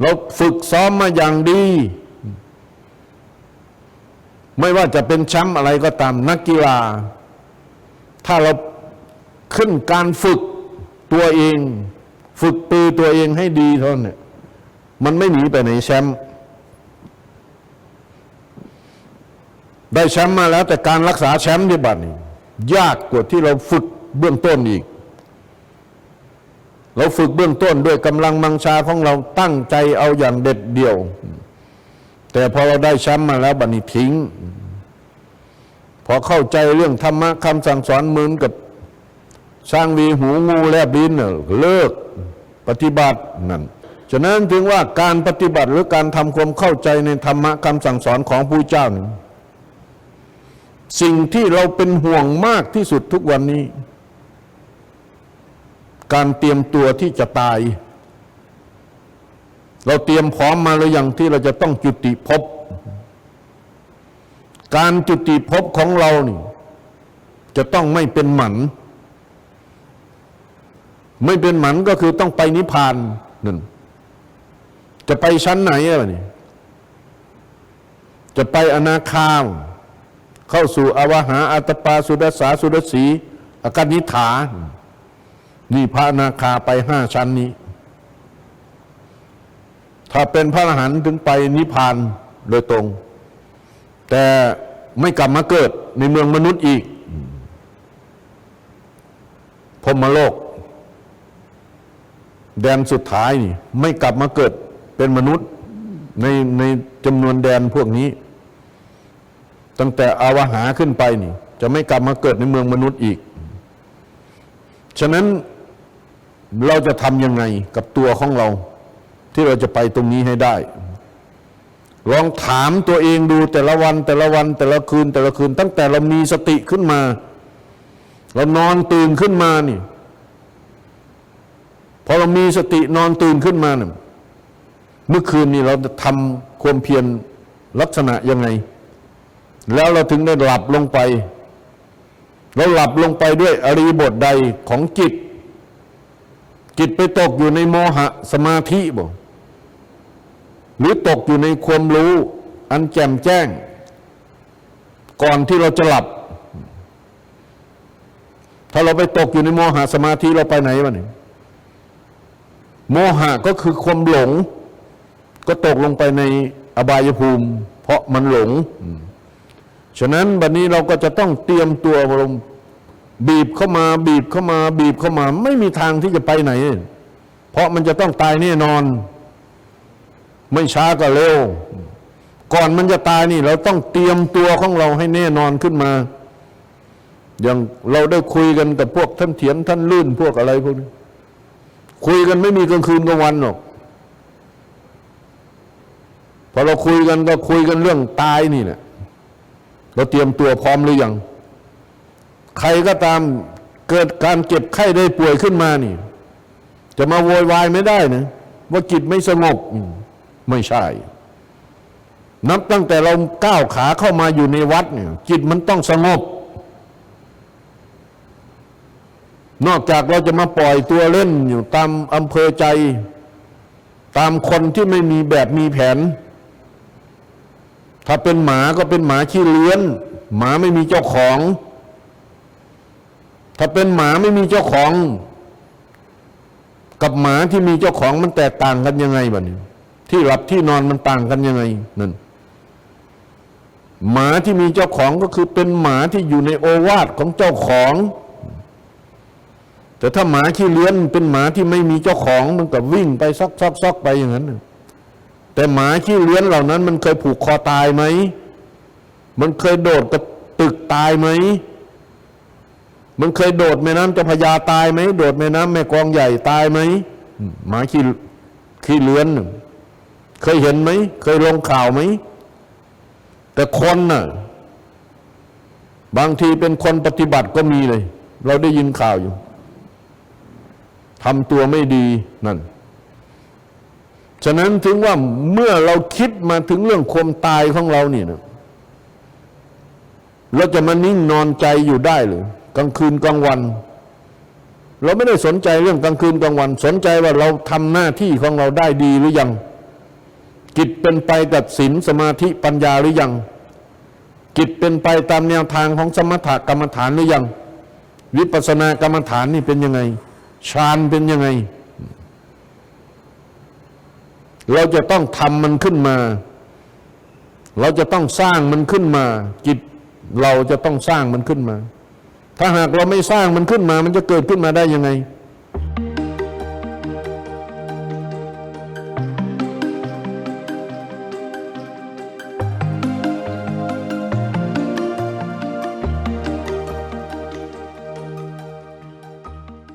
เราฝึกซ้อมมาอย่างดี ไม่ว่าจะเป็นแชมป์อะไรก็ตามนักกีฬา ถ้าเราขึ้นการฝึกตัวเอง ฝึกปือตัวเองให้ดีเท่านั้นเนี่ยมันไม่หนีไปไหนแชมป์ได้แชมป์มาแล้วแต่การรักษาแชมป์ที่บัดนี้ยากกว่าที่เราฝึกเบื้องต้นอีก เราฝึกเบื้องต้นด้วยกำลังมังชาของเราตั้งใจเอาอย่างเด็ดเดี่ยว แต่พอเราได้แชมป์มาแล้วบัดนี้ทิ้ง พอเข้าใจเรื่องธรรมะคำสั่งสอนเหมือนกับสร้างวีหูงูแลบลิ้นน่ะเลิกปฏิบัตินั่นฉะนั้นถึงว่าการปฏิบัติหรือการทำความเข้าใจในธรรมะคำสั่งสอนของผู้เจ้านี่สิ่งที่เราเป็นห่วงมากที่สุดทุกวันนี้ การเตรียมตัวที่จะตาย เราเตรียมพร้อมมาหรือยังที่เราจะต้องจุติภพการจุติภพของเรานี่จะต้องไม่เป็นหมัน ไม่เป็นหมันก็คือต้องไปนิพพานนั่นจะไปชั้นไหนอะนี่จะไปอนาคาม เข้าสู่อวหาอัตปาสุดสาสุดสีอากานิฐาน นี่พระนาคาไปห้าชั้นนี้ ถ้าเป็นพระอรหันต์ถึงไปนิพพานโดยตรง แต่ไม่กลับมาเกิดในเมืองมนุษย์อีกพมโลก แดนสุดท้ายนี่ ไม่กลับมาเกิดเป็นมนุษย์ในในจำนวนแดนพวกนี้ ตั้งแต่อาวหาขึ้นไปนี่ จะไม่กลับมาเกิดในเมืองมนุษย์อีก ฉะนั้น เราจะทำยังไงกับตัวของเรา ที่เราจะไปตรงนี้ให้ได้ ลองถามตัวเองดูแต่ละวันแต่ละวัน แต่ละคืนแต่ละคืน ตั้งแต่เรามีสติขึ้นมา เรานอนตื่นขึ้นมานี่พอเรามีสตินอนตื่นขึ้นมาเนี่ยเมื่อคืนนี้เราจะทำความเพียรลักษณะยังไง แล้วเราถึงได้หลับลงไป เราหลับลงไปด้วยอริบทใดของจิต จิตไปตกอยู่ในโมหะสมาธิบ่หรือตกอยู่ในความรู้ อันแจ่มแจ้ง ก่อนที่เราจะหลับ ถ้าเราไปตกอยู่ในโมหะสมาธิเราไปไหนวะเนี่ยโมหะก็คือความหลง ก็ตกลงไปในอบายภูมิ เพราะมันหลง ฉะนั้นบัดนี้เราก็จะต้องเตรียมตัวลง บีบเข้ามา บีบเข้ามา บีบเข้ามา ไม่มีทางที่จะไปไหน เพราะมันจะต้องตายแน่นอน ไม่ช้าก็เร็ว ก่อนมันจะตายนี่ เราต้องเตรียมตัวของเราให้แน่นอนขึ้นมา อย่างเราได้คุยกันกับพวกท่านเถียนท่านลื่นพวกอะไรพวกนี้คุยกันไม่มีกลางคืนกลางวันหรอกพอเราคุยกันก็คุยกันเรื่องตายนี่แหละเราเตรียมตัวพร้อมหรือยัง ใครก็ตามเกิดการเจ็บไข้ได้ป่วยขึ้นมานี่ จะมาโวยวายไม่ได้นะว่าจิตไม่สงบไม่ใช่ นับตั้งแต่เราก้าวขาเข้ามาอยู่ในวัดเนี่ย จิตมันต้องสงบ นอกจากเราจะมาปล่อยตัวเล่นอยู่ตามอำเภอใจ ตามคนที่ไม่มีแบบมีแผน ถ้าเป็นหมาก็เป็นหมาขี้เลื้อน หมาไม่มีเจ้าของ ถ้าเป็นหมาไม่มีเจ้าของ กับหมาที่มีเจ้าของมันแตกต่างกันยังไงบ้านี้ที่หลับที่นอนมันต่างกันยังไงนั่นหมาที่มีเจ้าของก็คือเป็นหมาที่อยู่ในโอวาทของเจ้าของ แต่ถ้าหมาขี้เลื้อนเป็นหมาที่ไม่มีเจ้าของ มันก็วิ่งไปซอกซอกซอกไปอย่างนั้นแต่หมาขี้เลื้อนเหล่านั้น มันเคยผูกคอตายไหม มันเคยโดดกับตึกตายไหม มันเคยโดดแม่น้ำเจ้าพระยาตายไหมโดดแม่น้ำแม่กองใหญ่ตายไหมหมาขี้ขี้เลื้อน เคยเห็นไหม เคยลงข่าวไหม แต่คนน่ะ บางทีเป็นคนปฏิบัติก็มีเลย เราได้ยินข่าวอยู่ทำตัวไม่ดีนั่น ฉะนั้นถึงว่าเมื่อเราคิดมาถึงเรื่องความตายของเราเนี่นะเราจะมานิ่งนอนใจอยู่ได้หรือ กลางคืนกลางวัน เราไม่ได้สนใจเรื่องกลางคืนกลางวัน สนใจว่าเราทำหน้าที่ของเราได้ดีหรือยัง จิตเป็นไปกับศีลสมาธิปัญญาหรือยัง จิตเป็นไปตามแนวทางของสมถกรรมฐานหรือยัง วิปัสสนากรรมฐานนี่เป็นยังไงฌานเป็นยังไง เราจะต้องทำมันขึ้นมา เราจะต้องสร้างมันขึ้นมา จิตเราจะต้องสร้างมันขึ้นมา ถ้าหากเราไม่สร้างมันขึ้นมา มันจะเกิดขึ้นมาได้ยังไง